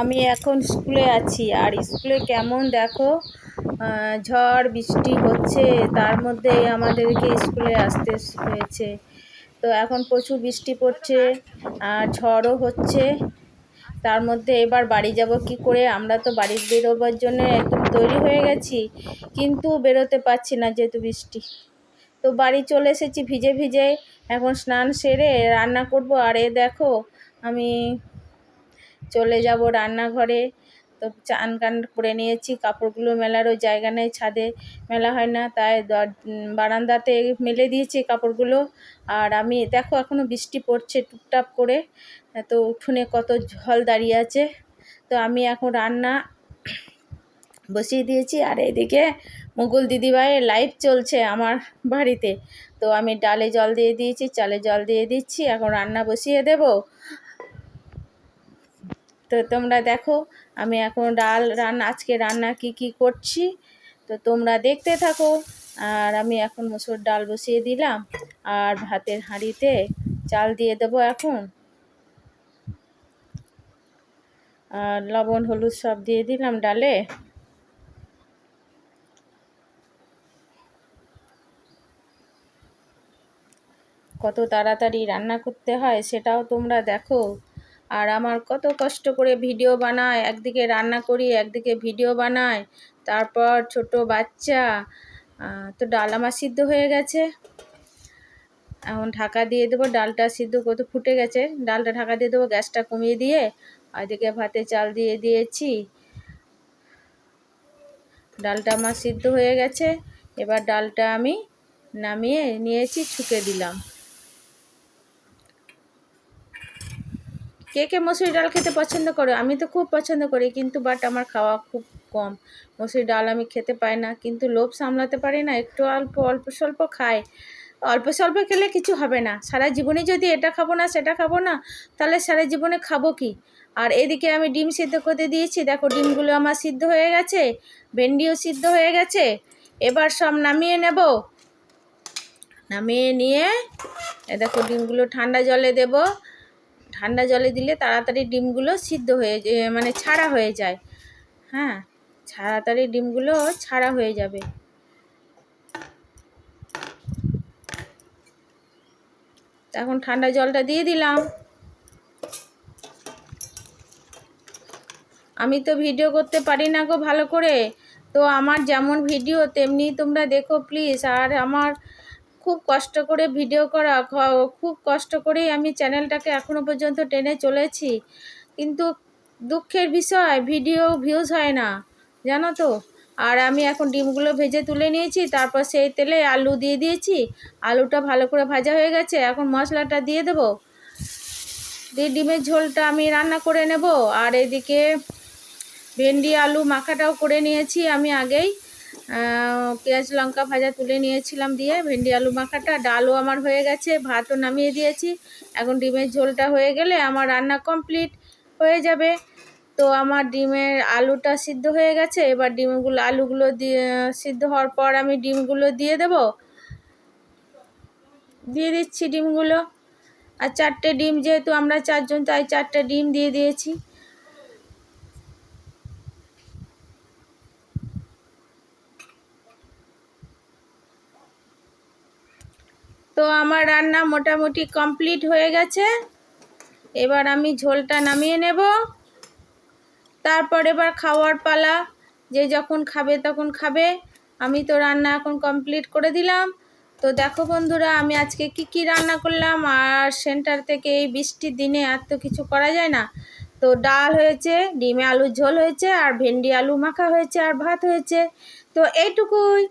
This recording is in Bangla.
আমি এখন স্কুলে আছি। আর স্কুলে কেমন দেখো? ঝড়, বৃষ্টি হচ্ছে, তার মধ্যে আমাদেরকে স্কুলে আসতে হয়েছে। তো এখন প্রচুর বৃষ্টি পড়ছে, আর ঝড়ও হচ্ছে। তার মধ্যে এবার বাড়ি যাব কি করে? আমরা তো বাড়ি বেরোবার জন্য একদম তৈরি হয়ে গেছি, কিন্তু বেরোতে পারছি না যেহেতু বৃষ্টি। তো বাড়ি চলে এসেছি ভিজে ভিজে, এখন স্নান সেরে রান্না করব। আর এ দেখো, আমি চলে যাব রান্নাঘরে। তো চান কান করে নিয়েছি, কাপড়গুলো মেলারও জায়গা নেই, ছাদে মেলা হয় না, তাই বারান্দাতে মেলে দিয়েছি কাপড়গুলো। আর আমি, দেখো এখনও বৃষ্টি পড়ছে টুপটাপ করে, তো উঠোনে কত জল দাঁড়িয়ে আছে। তো আমি এখন রান্না বসিয়ে দিয়েছি, আর এদিকে মুকুল দিদিভাইয়ের লাইভ চলছে আমার বাড়িতে। তো আমি ডালে জল দিয়ে দিয়েছি, চালে জল দিয়ে দিচ্ছি, এখন রান্না বসিয়ে দেব। তো তোমরা দেখো, আমি এখন ডাল রান্না, আজকে রান্না কি কি করছি, তো তোমরা দেখতে থাকো। আর আমি এখন মুসুর ডাল বসিয়ে দিলাম, আর ভাতের হাঁড়িতে চাল দিয়ে দেবো এখন। আর লবণ, হলুদ সব দিয়ে দিলাম ডালে। কত তাড়াতাড়ি রান্না করতে হয় সেটাও তোমরা দেখো। আর আমার কত কষ্ট করে ভিডিও বানায়। একদিকে রান্না করি, একদিকে ভিডিও বানায়। তারপর ছোট বাচ্চা তো ডাল আমার সিদ্ধ হয়ে গেছে। এখন ঢাকা দিয়ে দেবো, ডালটা সিদ্ধ কত ফুটে গেছে। ডালটা ঢাকা দিয়ে দেবো, গ্যাসটা কমিয়ে দিয়ে এদিকে ভাতে চাল দিয়ে দিয়েছি। ডালটা আমার সিদ্ধ হয়ে গেছে। এবার ডালটা আমি নামিয়ে নিয়েছি, ছুকে দিলাম। কে কে মসুরি ডাল খেতে পছন্দ করো? আমি তো খুব পছন্দ করি, কিন্তু বাট আমার খাওয়া খুব কম। মসুরি ডাল আমি খেতে পাই না, কিন্তু লোভ সামলাতে পারি না, একটু অল্প অল্প স্বল্প খাই। অল্প স্বল্প খেলে কিছু হবে না। সারা জীবনে যদি এটা খাব না, সেটা খাব না, তাহলে সারা জীবনে খাব কি? আর এদিকে আমি ডিম সিদ্ধ করতে দিয়েছি। দেখো, ডিমগুলো আমার সিদ্ধ হয়ে গেছে, ভেন্ডিও সিদ্ধ হয়ে গেছে। এবার সব নামিয়ে নেব। নামিয়ে নিয়ে দেখো, ডিমগুলো ঠান্ডা জলে দেবো। ঠান্ডা জলে দিলে তাড়াতাড়ি ডিমগুলো সিদ্ধ হয়ে মানে ছাড়া হয়ে যায়। হ্যাঁ তাড়াতাড়ি ডিমগুলো ছাড়া হয়ে যাবে। এখন ঠান্ডা জলটা দিয়ে দিলাম। আমি তো ভিডিও করতে পারি না গো ভালো করে। তো আমার যেমন ভিডিও, তেমনি তোমরা দেখো প্লিজ। আর আমার খুব কষ্ট করে ভিডিও করা খুব কষ্ট করেই আমি চ্যানেলটাকে এখনও পর্যন্ত টেনে চলেছি। কিন্তু দুঃখের বিষয় ভিডিও ভিউজ হয় না, জানো তো? আর আমি এখন ডিমগুলো ভেজে তুলে নিয়েছি, তারপর সেই তেলে আলু দিয়ে দিয়েছি। আলুটা ভালো করে ভাজা হয়ে গেছে, এখন মশলাটা দিয়ে দেবো। দিয়ে ডিমের ঝোলটা আমি রান্না করে নেব। আর এদিকে ভেন্ডি, আলু মাখাটাও করে নিয়েছি আমি আগেই। পেঁয়াজ লঙ্কা ভাজা তুলে নিয়েছিলাম দিয়ে, ভেন্ডি আলু মাখাটা, ডালও আমার হয়ে গেছে, ভাতও নামিয়ে দিয়েছি। এখন ডিমের ঝোলটা হয়ে গেলে আমার রান্না কমপ্লিট হয়ে যাবে। তো আমার ডিমের আলুটা সিদ্ধ হয়ে গেছে, এবার ডিমগুলো, আলুগুলো দিয়ে, সিদ্ধ হওয়ার পর আমি ডিমগুলো দিয়ে দেব। দিয়ে দিচ্ছি ডিমগুলো। আর চারটে ডিম, যেহেতু আমরা চারজন, তাই চারটে ডিম দিয়ে দিয়েছি। তো আমার রান্না মোটামুটি কমপ্লিট হয়ে গেছে। এবার আমি ঝোলটা নামিয়ে নেব। তারপর এবার খাওয়ার পালা। যে যখন খাবে তখন খাবে। আমি তো রান্না এখন কমপ্লিট করে দিলাম। তো দেখো বন্ধুরা, আমি আজকে কি কি রান্না করলাম? আর সেন্টার থেকে এই বৃষ্টির দিনে আর তো কিছু করা যায় না। তো ডাল হয়েছে, ডিমে আলুর ঝোল হয়েছে, আর ভেন্ডি আলু মাখা হয়েছে, আর ভাত হয়েছে। তো এইটুকুই।